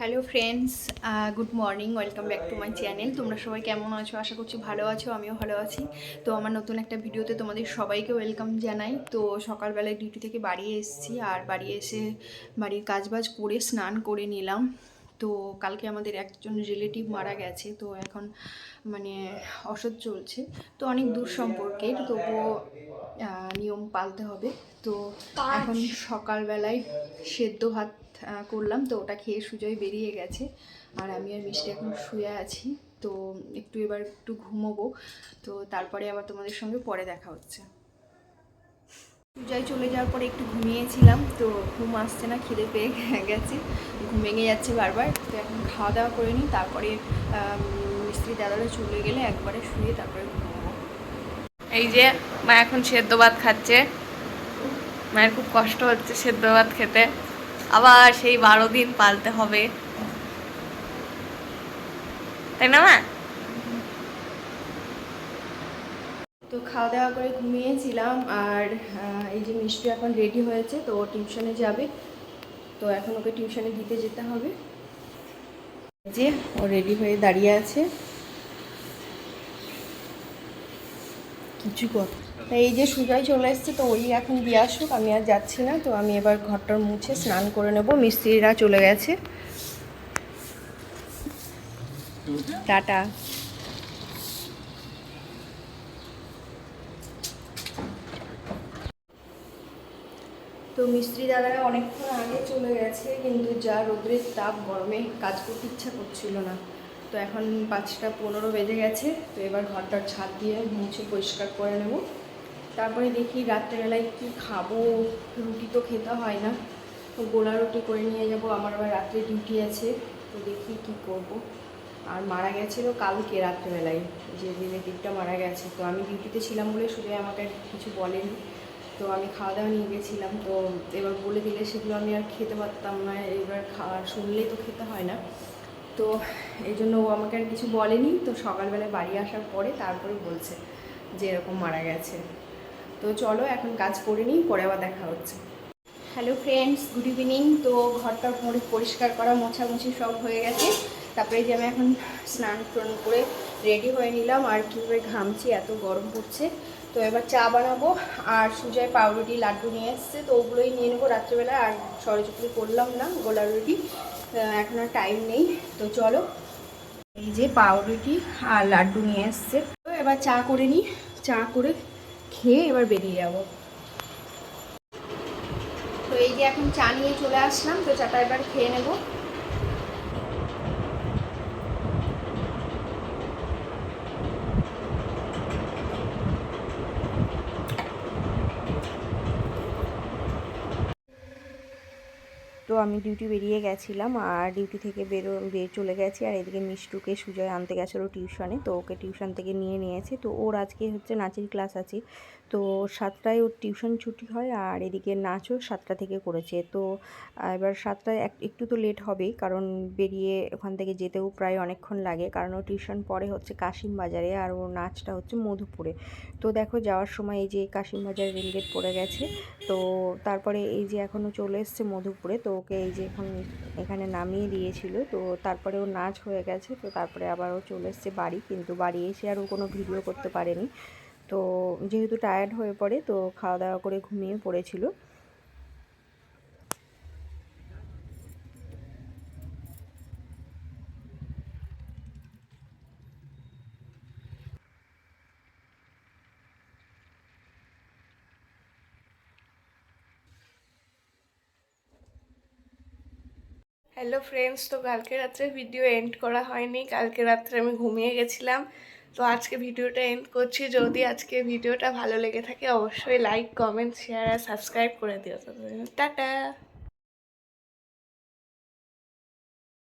Hello friends good morning welcome back to my channel তোমরা সবাই কেমন আছো? আশা করছি ভালো আছো আমিও ভালো আছি। তো আমার নতুন একটা ভিডিওতে তোমাদের সবাইকে ওয়েলকাম জানাই। তো সকালবেলায় ডিউটি থেকে বাড়ি এসেছি আর বাড়ি এসে বাড়ির কাজবাজ করে স্নান করে নিলাম। তো কালকে আমাদের একজন রিলেটিভ মারা গেছে তো এখন মানে অসৎ চলছে। তো অনেক দূর সম্পর্কের তবুও নিয়ম পালতে হবে। তো এখন সকালবেলায় সেদ্ধ ভাত করলাম। তো ওটা খেয়ে সুজয় বেরিয়ে গেছে। আর আমি আর মিষ্টি এখন শুয়ে আছি। তো একটু এবার একটু ঘুমোবো। তো তারপরে আবার তোমাদের সঙ্গে পরে দেখা হচ্ছে। পূজায় চলে যাওয়ার পরে একটু ঘুমিয়েছিলাম। তো ঘুম আসছে না, খিদে পেয়ে গেছে। ঘুম ভেঙে যাচ্ছে বারবার। তো এখন খাওয়া দাওয়া করে নিই। তারপরে মিস্ত্রি দাদারা চলে গেলে একবারে শুয়ে তারপরে ঘুমাবো। এই যে, মা এখন সেদ্ধ ভাত খাচ্ছে। মায়ের খুব কষ্ট হচ্ছে সেদ্ধ ভাত খেতে। আবার সেই বারো দিন পালতে হবে। তাই না, মা? তো খাওয়া দাওয়া করে ঘুমিয়েছিলাম আর এই যে মিষ্টি এখন রেডি হয়েছে, তো ও টিউশনে যাবে। তো এখন ওকে টিউশনে দিতে যেতে হবে। যে ও রেডি হয়ে দাঁড়িয়ে আছে। কিছু কথা এই যে সুজয় চলে এসছে, তো ওই এখন দিয়ে আসুক, আমি আর যাচ্ছি না, তো আমি এবার ঘরটার মুছে স্নান করে নেব, মিস্ত্রিরা চলে গেছে। টাটা। তো মিস্ত্রি দাদারা অনেকক্ষণ আগে চলে গেছে, কিন্তু যা রোদ্রের তাপ গরমে কাজ করতে ইচ্ছা করছিল না। তো এখন পাঁচটা পনেরো বেজে গেছে, তো এবার ঘরটার ছাদ দিয়ে মুছে পরিষ্কার করে নেব। তারপরে দেখি রাত্রেবেলায় কি খাব, রুটি তো খেতে হয় না। তো গোলা রুটি করে নিয়ে যাব, আমার আবার রাত্রে ডিউটি আছে, তো দেখি কি করব। আর মারা গেছিল কালকে রাত্রেবেলায়, যে রিলেটিভটা মারা গেছে। তো আমি ডিউটিতে ছিলাম বলে শুধু আমাকে কিছু বলেনি। তো আমি খাওয়া দাওয়া নিয়ে গেছিলাম, তো এবার বলে দিলে সেগুলো আমি আর খেতে পারতাম না, এবার খাওয়া শুনলেই তো খেতে হয় না। তো এই জন্য ও আমাকে আর কিছু বলেনি, তো সকালবেলায় বাড়ি আসার পরে তারপরে বলছে যে এরকম মারা গেছে। তো চলো এখন কাজ করে নিই, পরে আবার দেখা হচ্ছে। হ্যালো ফ্রেন্ডস গুড ইভিনিং তো ঘরটা পরি- পরিষ্কার করা, মোছামুছি সব হয়ে গেছে। তারপরে যে আমি এখন স্নান টান করে রেডি হয়ে নিলাম, আর কীভাবে ঘামছি, এত গরম পড়ছে। তো এবার চা বানাবো, আর সুজয় পাউরুটি, লাড্ডু নিয়ে এসছে, তো ওগুলোই নিয়ে নেব রাত্রেবেলা, আর সরচুপুরি করলাম না, গোলা রুটি। এখন আর টাইম নেই। তো চলো, এই যে পাউরুটি আর লাড্ডু নিয়ে এসছে। তো এবার চা করে নিই, চা করে খেয়ে এবার বেরিয়ে যাব। তো এই যে এখন চা নিয়ে চলে আসলাম, তো চাটা এবার খেয়ে নেব। তো আমি ডিউটি বেরিয়ে গেছিলাম আর ডিউটি থেকে বেরো, বের চলে গেছি আর এদিকে মিষ্টুকে সুজয় আনতে গেছিল টিউশনে তো ওকে টিউশন থেকে নিয়ে নিয়েছে। তো ওর আজকে হচ্ছে নাচের ক্লাস আছে। তো সাতটায় ওর টিউশন ছুটি হয় আর এদিকে নাচও সাতটা থেকে করেছে। তো এবার সাতটায় এক- একটু তো লেট হবেই কারণ বেরিয়ে ওখান থেকে যেতেও প্রায় অনেকক্ষণ লাগে। কারণ ও টিউশন পড়ে হচ্ছে কাশিম বাজারে আর ওর নাচটা হচ্ছে মধুপুরে। তো দেখো যাওয়ার সময় এই যে কাশিম বাজার রেলগেট পড়ে গেছে, তো তারপরে এই যে এখনও চলে এসছে মধুপুরে, তো ওকে এই যে এখন এখানে নামিয়ে দিয়েছিল। তো তারপরে ও নাচ হয়ে গেছে, তো তারপরে আবার ও চলে এসছে বাড়ি। কিন্তু বাড়ি এসে আর ও কোনো ভিডিও করতে পারেনি। তো যেহেতু টায়ার্ড হয়ে পড়ে, তো খাওয়া দাওয়া করে ঘুমিয়ে পড়েছিল। হ্যালো ফ্রেন্ডস তো কালকে রাত্রে ভিডিও এন্ড করা হয়নি। কালকে রাত্রে আমি ঘুমিয়ে গেছিলাম। তো আজকে ভিডিওটা এন্ড করছি। যদি আজকে ভিডিওটা ভালো লেগে থাকে, অবশ্যই লাইক কমেন্ট শেয়ার আর সাবস্ক্রাইব করে দিও। টাটা।